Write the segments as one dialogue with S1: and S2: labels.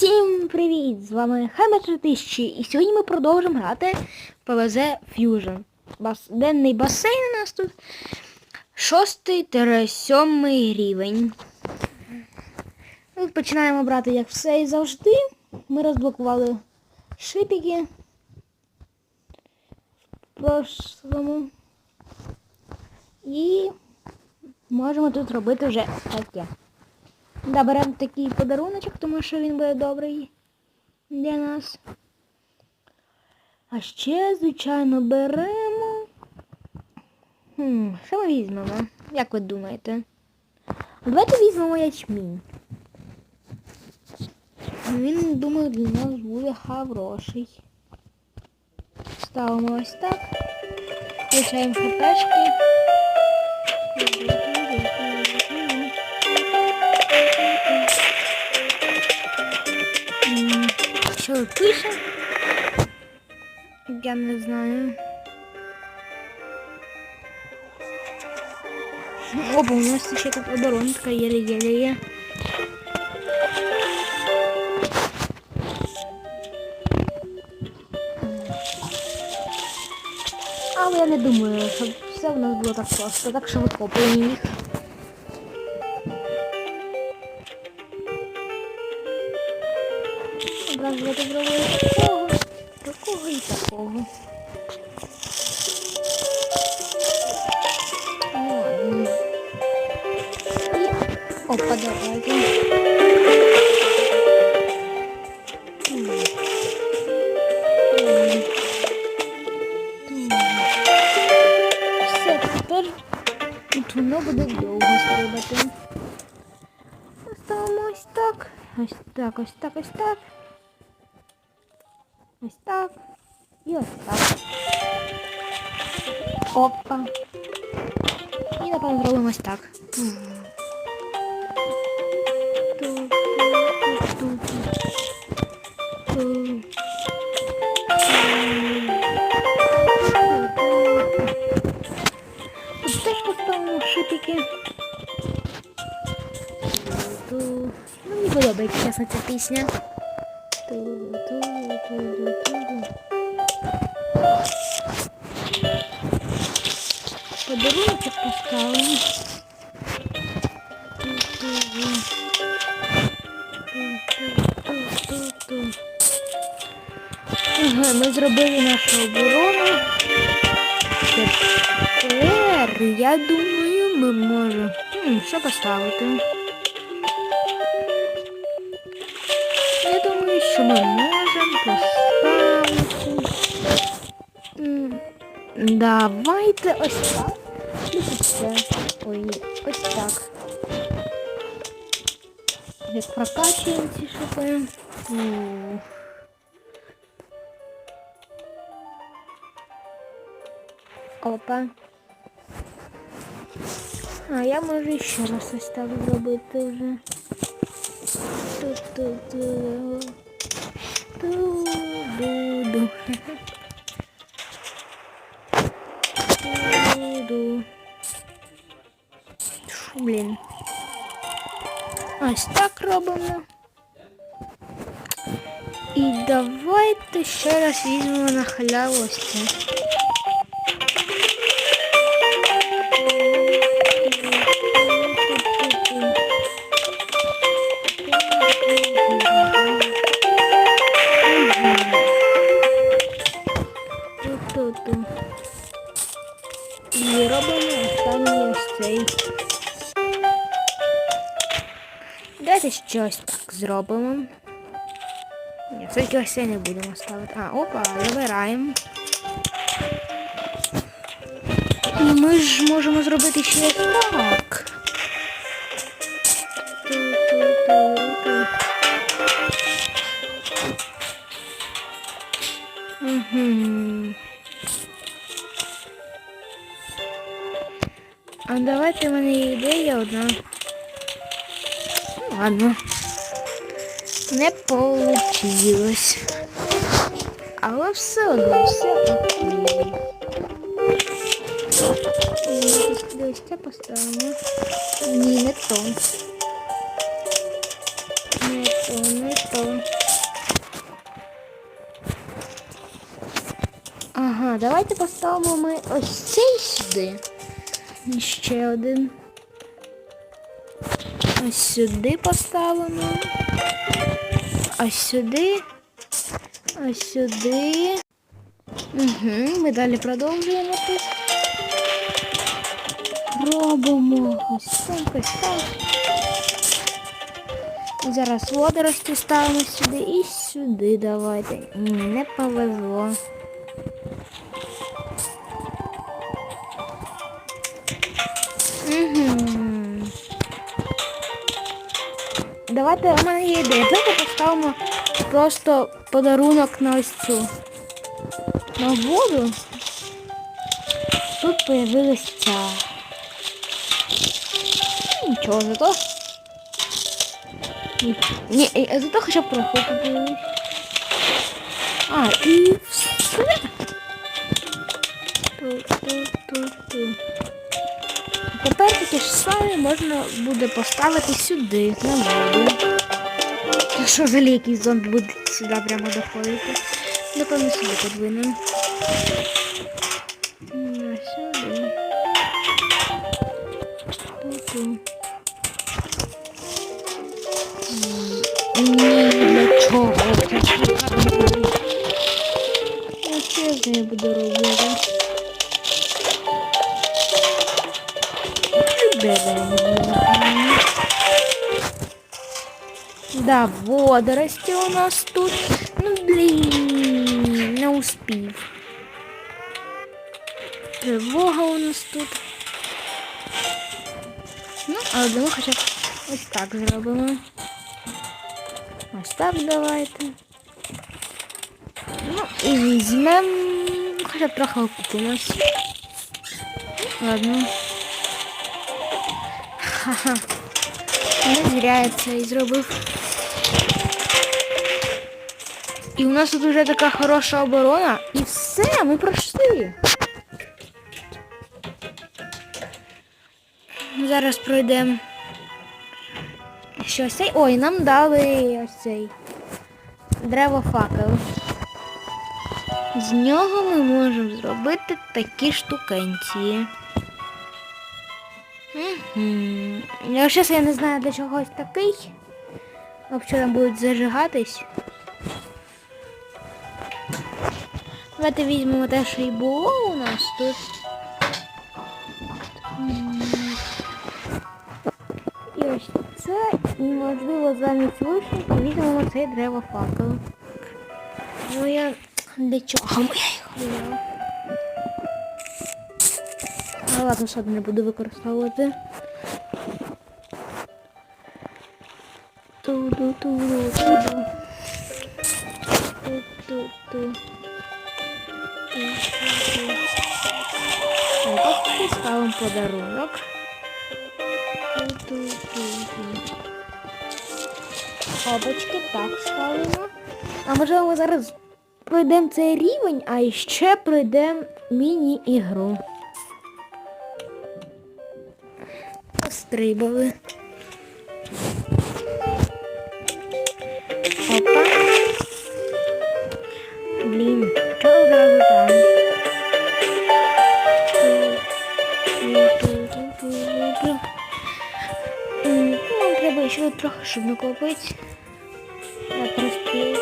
S1: Всім привіт! З вами Хамер 3000 і сьогодні ми продовжимо грати в PvZ Fusion. Бас... Денний басейн у нас тут. Шостий 7 рівень. Ми починаємо брати як все і завжди. Ми розблокували шипіки в прошлому. І можемо тут робити вже таке. Да, такий подаруночок, тому що він буде добрий для нас. А ще, звичайно, беремо. Хм, що ми візьмемо? Як ви думаєте? Давайте візьмемо ячмінь. Він, думаю, для нас буде хороший. Ставимо ось так. Включаємо хпшки. Що тут пише? Я не знаю. Опа, у нас ще тут оборонка єле-єле є. Але я не думаю, щоб все в нас було так просто, так що викопуємо їх. Опа. М. Все, тепер тут воно буде довго стрибати. Ось так. Ось так, ось так, ось так. Ось так. І ось так. Опа. І напевно зробимо ось так. Мені подобається чесно ця пісня. Подарунок поставимо. Ага, ми зробили нашу оборону. Тепер, я думаю, ми можемо... Що поставити? Ми можемо поставити... Давайте ось так. Ну, тут. Ой, ось так. Як прокачуємо ці шипи. Опа. А я можу ще раз ось так зробити вже. Ту-ту-ту. Ту-ду-ду. Ту-ду. Фу, Блін. Ось так робимо. І давайте ще раз візьмемо на халяву ось це. Ту-ту-ту. І робимо останній ось цей. Давайте щось так зробимо. Ні, все-таки ось не будемо ставити. А, опа, забираємо. І ми ж можемо зробити ще так. Угу. А давайте в мене є ідея одна. Ну ладно. Не получилось. Але все одно, все окей. Ось це поставимо. Ні, не то. Не то, не то. Ага, давайте поставимо ми ось цей сюди. І ще один. Ось сюди поставимо. Ось сюди. Ось сюди. Угу, ми далі продовжуємо тут. Робимо ось так, ось так. Зараз водорості ставимо сюди і сюди давайте. Не повезло. Давайте у мене є ідея. Давайте поставимо просто подарунок на ось цю. На воду. Тут появилась ця. Нічого, зато. Ні, е, зато хоча б появилась. А, і все. Таке ж саме можна буде поставити сюди, на воду. Якщо взагалі якийсь зомбі буде сюди прямо доходити. Напевно, сюди подвинемо. Да, водорости у нас тут. Ну, блин, не успів. Тривога у нас тут. Ну, але ми хоча б ось так зробимо. Ось так давайте. Ну, і візьмемо, хоча б трохи окупимось. Ладно. Ха-ха. Не зря я це і зробив. І у нас тут вже така хороша оборона. І все, ми пройшли. Зараз пройдемо. Що цей? Ой, нам дали ось цей древо факел. З нього ми можемо зробити такі штукенці. Якщо я не знаю для чогось такий, якщо там будуть зажигатись. Давайте візьмемо те, що і було у нас тут. І ось це, і можливо замість лучника візьмемо цей древо факел. Ну я для чого я їх взяла? Ладно, що не буду використовувати. Ту-ду-ту-ду-ту-ду. Ту-ту-ту. Так, от ставимо подарунок. Ту-ту-ту-ту. Так ставимо. А можливо ми зараз пройдемо цей рівень, а ще пройдемо міні-ігру. Пострибали. Нам треба ще трохи, щоб накопити. Я просто...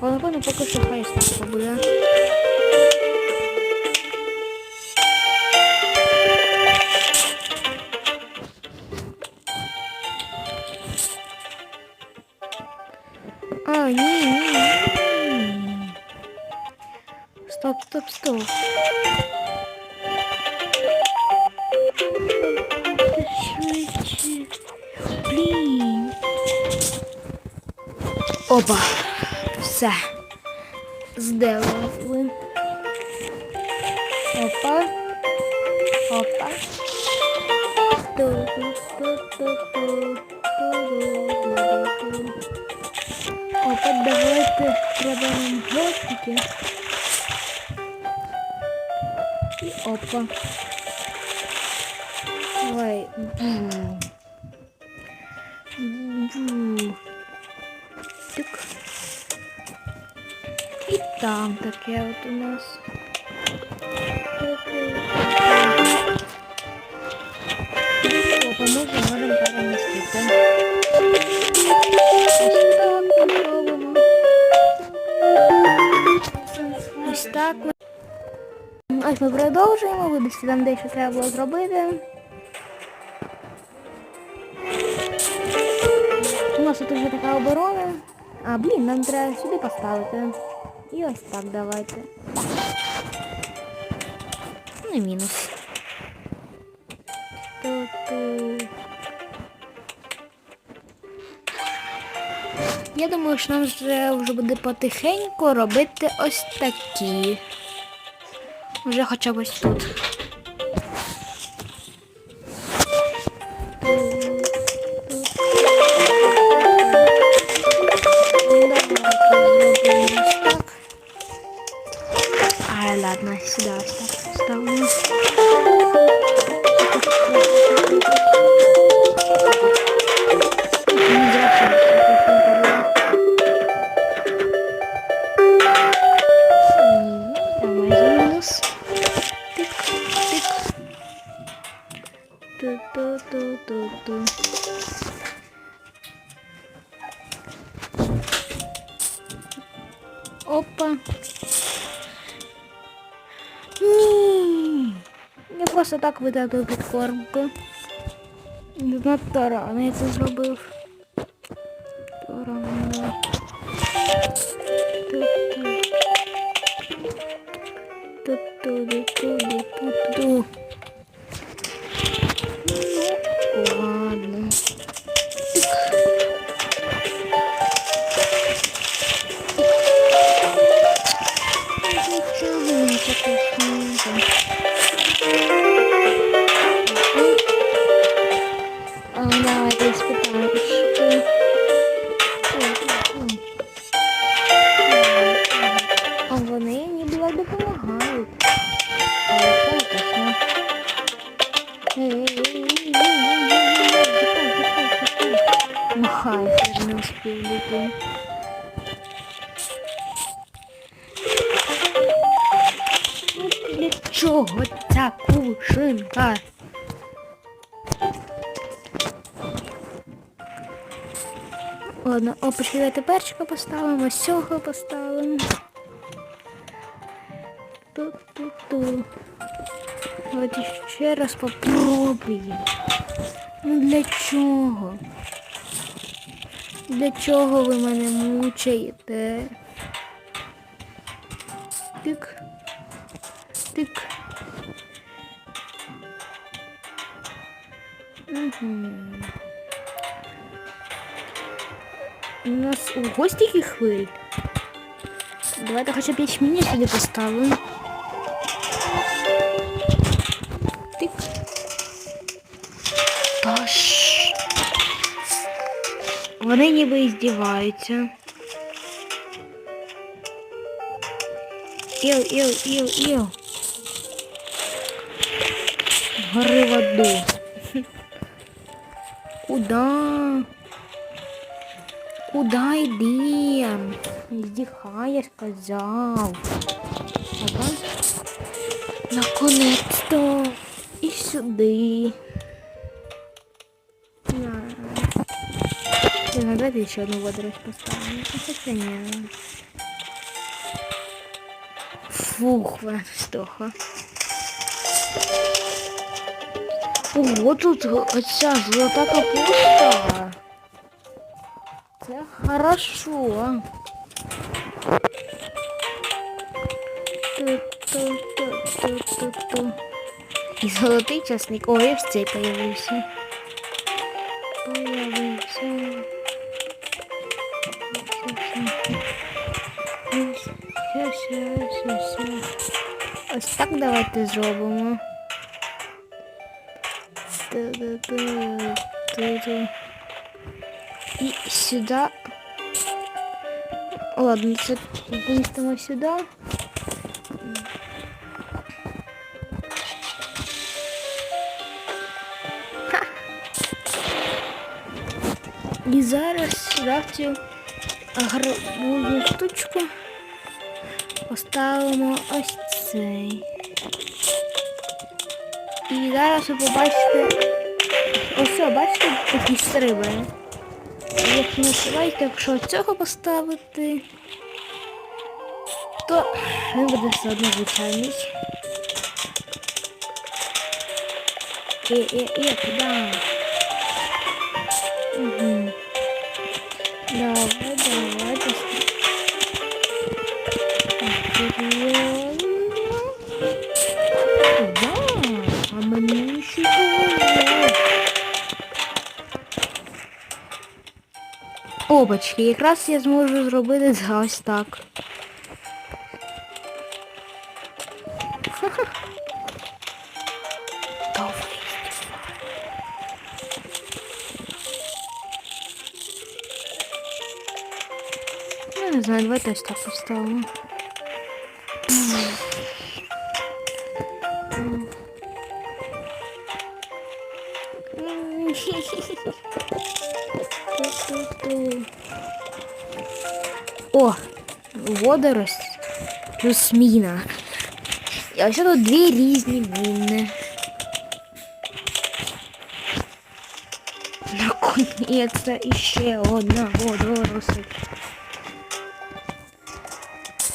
S1: Але напевно поки що хай ставка буде. А, ні, ні, ні. Стоп, стоп, стоп. Опа. Все. Сделали. Опа. Опа. Опа, давайте треба нам гостики. І опа. Давай. Бу. Бу. Там таке от у нас. Опа, ми вже можемо перемістити. Ось так ми. Ось ми продовжуємо, вибачте, там дещо треба було зробити. У нас тут вже така оборона. А, блін, нам треба сюди поставити. І ось так давайте. Ну і мінус. Ту-ту. Я думаю, що нам вже, вже буде потихеньку робити ось такі. Вже хоча б ось тут. Ту-ту-ту-ту-ту. Опа. Ні. Я просто так видатив підкормку. Надто рано я це зробив. Опачки, перчика поставимо, сього поставимо. Ту-ту-ту. Давайте ще раз попробуємо. Ну для чого? Для чого ви мене мучаєте? Тик. Тик. Угу. У нас ого стільки хвиль. Давайте хоча б ячміння сюди поставимо. Тик. Таш. Вони ніби і здіваються. Іл, іл, іл, іл. Гори в аду. Куда? Куда йдем? Здихай, я сказав. Ага. Наконець-то. І сюди. На. Блин, а давайте еще одну водоросль поставим. Ну, Хотя не. Фух, стохла. Ого, тут оця золота капуста. Хорошо. І золотий часник. Ой, ось цей появився. Появився. Ось так давайте зробимо. І сюди. Ладно, це помістимо сюди. Ха. І зараз сюди гарбузну штучку поставимо ось цей. І зараз ви побачите. Ось, бачите, такий стрибає. Якщо не стрибаєте, якщо цього поставити, то він буде все одно звичайний. Е, е, е, куди? Угу. Давай, давай, Опачки, якраз я зможу зробити ось так. Я не знаю, давайте ось так поставимо. водорость плюс міна. І ось тут дві різні міни. Наконец-то іще одна водоросль.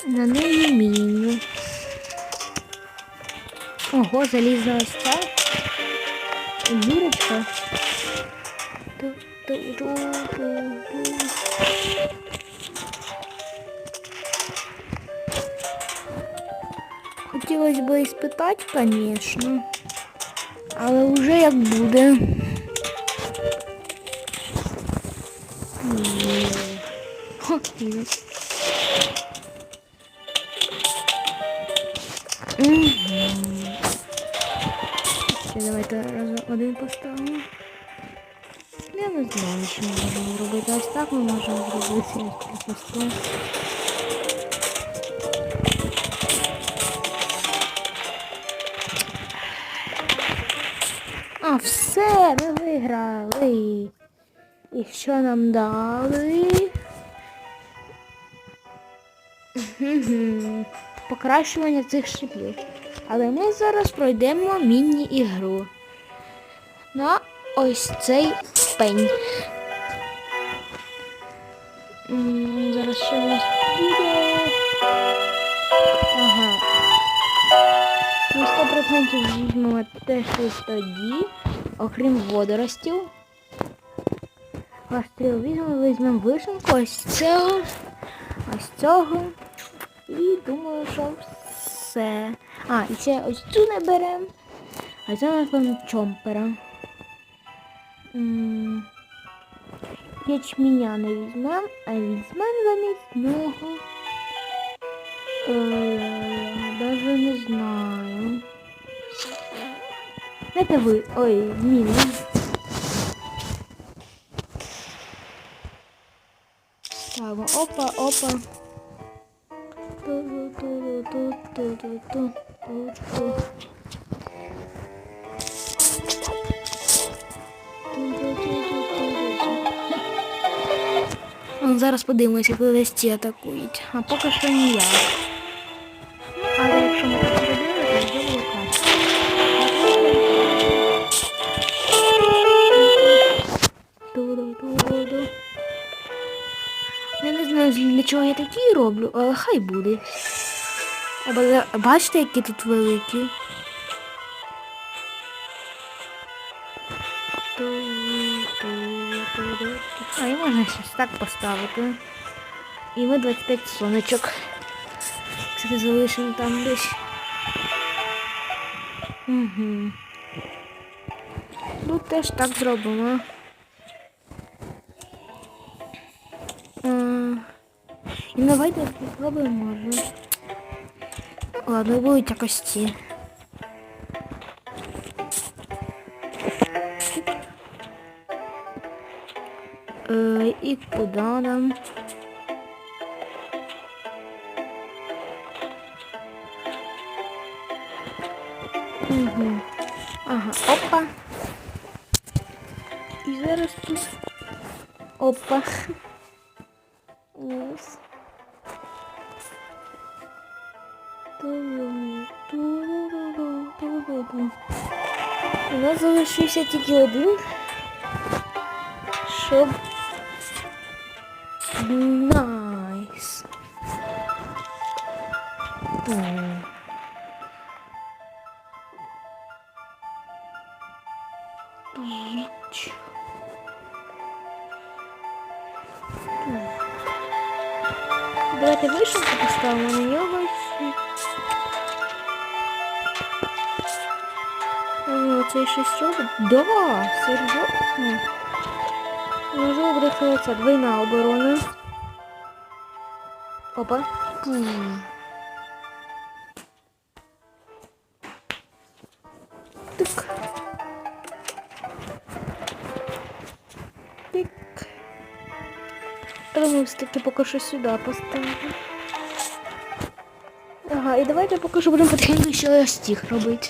S1: На неї міни. Ого, залізна ось ця. Дірочка. Ту-ту-ту-ту-ту. Хотілося б іспитати, звісно. Але вже як буде. Ні. Хо, ні. Мгм. Ще давайте разом один поставимо. Я не знаю, що ми можемо робити. Ось так ми можемо зробити Все, ми виграли. І що нам дали? Покращування цих шипів. Але ми зараз пройдемо міні-ігру. На ось цей пень. Зараз що у нас буде? Ага. Ми 100% візьмемо те, що тоді, окрім водоростів. Постріл візьмемо, візьмемо вишенку, ось цього, ось цього. І думаю, що все. А, і ще ось цю не беремо. А це напевно чомпера. Ячменя не візьмемо, а візьмемо замість нього. Е, Даже не знаю. Это ви. Ой, міни. Ставимо. Опа, опа. Ну, Зараз подивимося, коли листі атакують. А поки що ніяк. Але якщо ми для чого я такі роблю, але хай буде. Але бачите, які тут великі? А і можна щось так поставити. І ми 25 сонечок. Кстати, залишимо там десь. Угу. Ну теж так зробимо. І давайте спробуємо може. Ладно, будуть якось ці. Е, і куди нам? Угу. Ага, опа. І зараз тут. Опа. Залишився тільки один. Щоб... Найс. М. Піч. Давайте вишенку поставимо на нього. О, цей щось робить? Да, серйозно. Можливо, буде хвилиця. Двойна оборона. Опа. Тик. Тик. Я все-таки поки що сюди поставлю. Ага, і давайте поки що будемо потрібно ще стіг робити.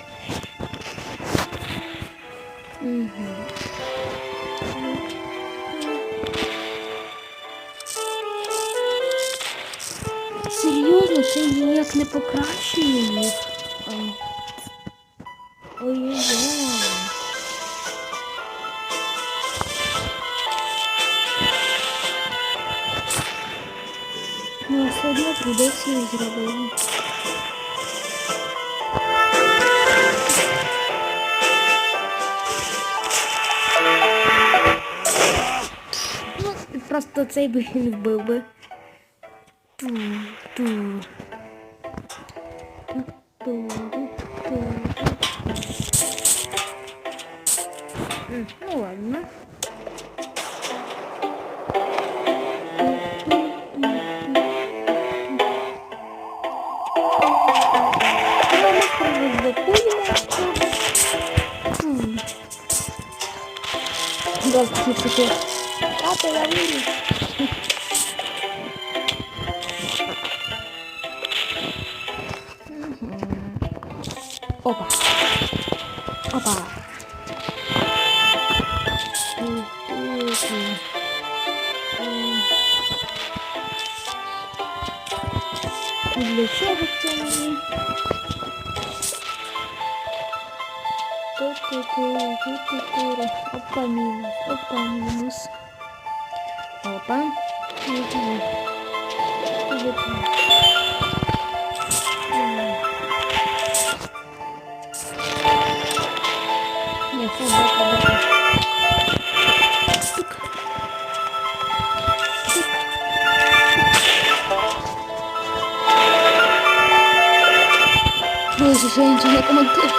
S1: Це ніяк не покращує їх. Ой. Ой-ой-ой. Ну, все одно прийдеться їх зробити. Ну, просто цей би він вбив би.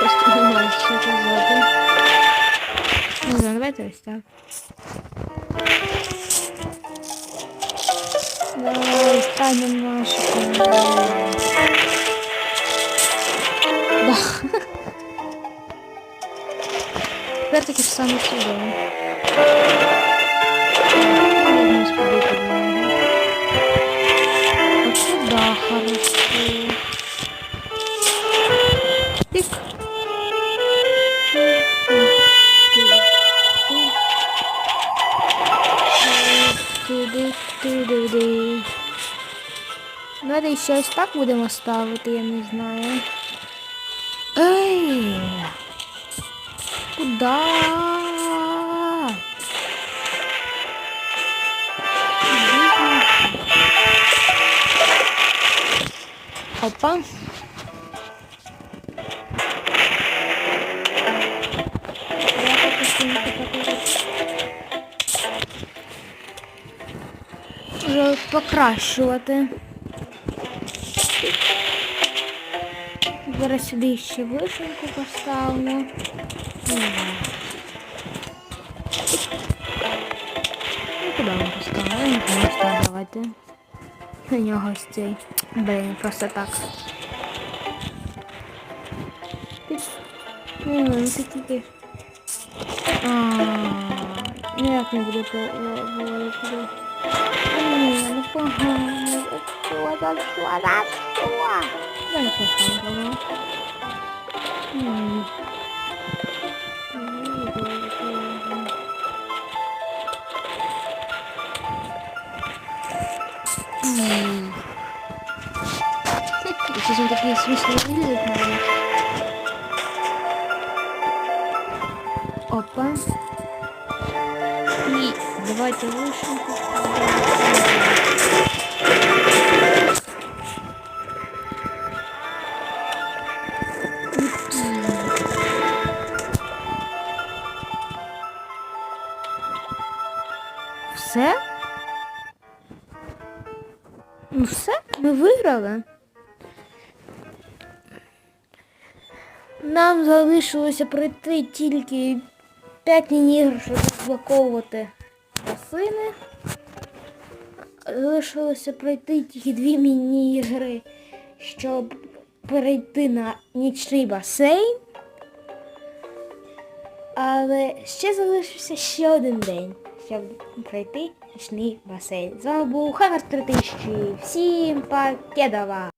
S1: Просто не знаю, що казати. Ну, давайте ось так. Давай, станем наши Да. Тепер таки ж сюди. Давайте ще ось так будемо ставити, я не знаю. Ей! Куда? Опа. Вже покращувати. Зараз сюди ще вишеньку поставлю. Ну, куди ми поставимо? Просто давайте. На нього ось цей. Блін, просто так. Ну, ну ти тільки. А, ніяк не буде говорити. Ну погано. Що за що за що? Дай погано. М. М. щось він такий смішний вигляд на мене. Опа. І давайте вишенку. Ми. Нам залишилося пройти тільки 5 міні-ігр, щоб розблоковувати басини. Залишилося пройти тільки 2 міні-ігри, щоб перейти на нічний басейн. Але ще залишився ще один день, щоб пройти нічний басейн. З вами був Хаммер 3000. Всім покедова!